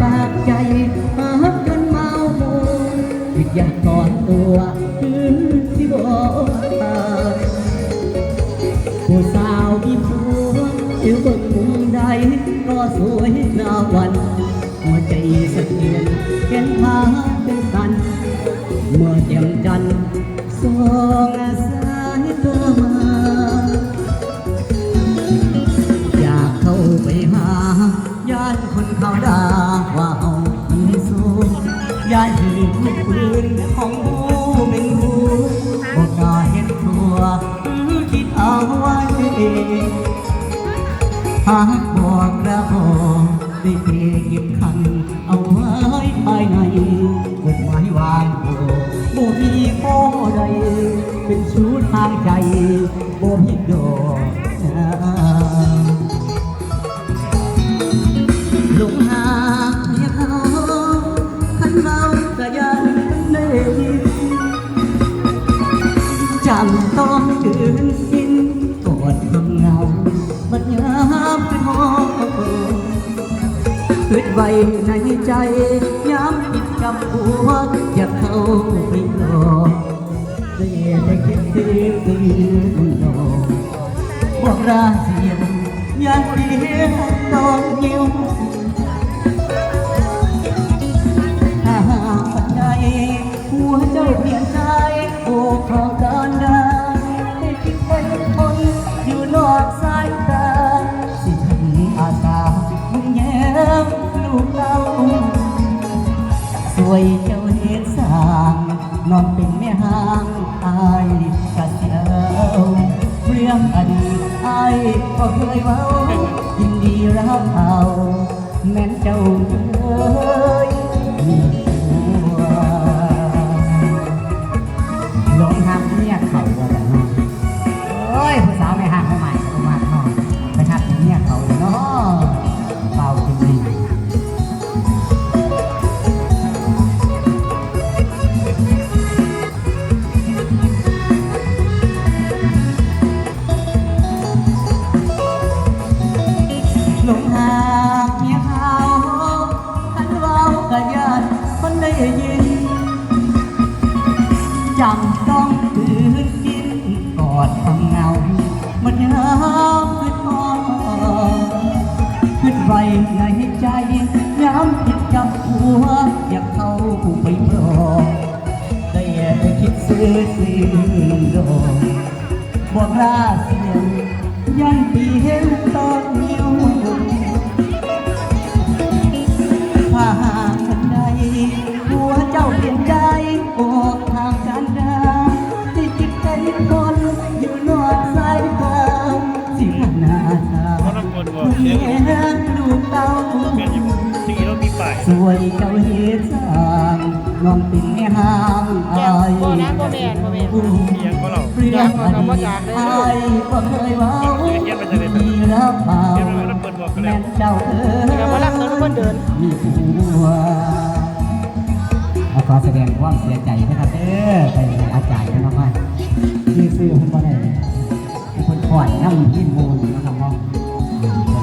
ปากใจหาจนเมาโมคิดอยากกอดตัวคืนที่บอกตาผู้สาวมีผัวอยู่บนมุมใดก็สวยหนาวันหัวใจสะเทือนเห็นพาเป็นสัน เมื่อเจียมจันทร์สองสายตัวมาอยากเข้าไปหาย่านคนเขาด่าว่า ทุกปืนของหูเป็นหูบอกกาเห็นตัวคิดเอาไว้หากบอกแล้วบอกได้เพียงหยิบคัน เอาไว้ภายในกฎหมายวางโบบ่มีข้อใดเป็นชู้ทางใจบ่มีดอก จำต้องยืนกินกอดความเงาบัดยามเป็นหอคิดไว้ในใจย้ำคิดกับหัวอยากเข้าไปรอได้ได้คิดถึงตื่นนอบอกราเสียงยากเพียงตอนยิ้ วยเจ้าเฮ็ดสร้างนอนเป็นแม่ห้างอายกะเสียวเรื่องอดีตอายก็เคยเว้ายินดีรับเอาแม่นเจ้าเอ้ยมีผัวลงทำเนี่ยเขาว่าแต่เนาะโอ้ยผู้สาวไม่ห่างเขาใหม่เขามาเนาะไปทักเนี่ยเขาเลยเนาะ จำต้องคืนกินกอดความเหงามันยามขึ้นพอขึ้นไวในใจย้ำคิดกับหัว อยากเข้าไปรอได้แต่คิดซื้อสิ่งโดนบอกลาเสียงยันปีเห็นตอน เขาต้องกดบอกเสียงลูกเต้าเป็นอยู่สีรถมีป้ายสวยเจ้าเฮ็ดสร้างน้องเป็นแม่ห้างอายบ่นะบ่แม่นบ่แม่นเสียงก็เราเรื่องอดีตอายบ่เคยเว้ามีรับเปล่าแม่นเจ้าเอ๋ยแต่ว่ารักนั้นมันเดินมีผัวขอแสดงความเสียใจนะครับเด้อไปอาจารย์กันมากๆที่ซื้อเพิ่นบ่ได้เป็นคนขอดน้ำยินมูลนะครับเนาะ Thank you.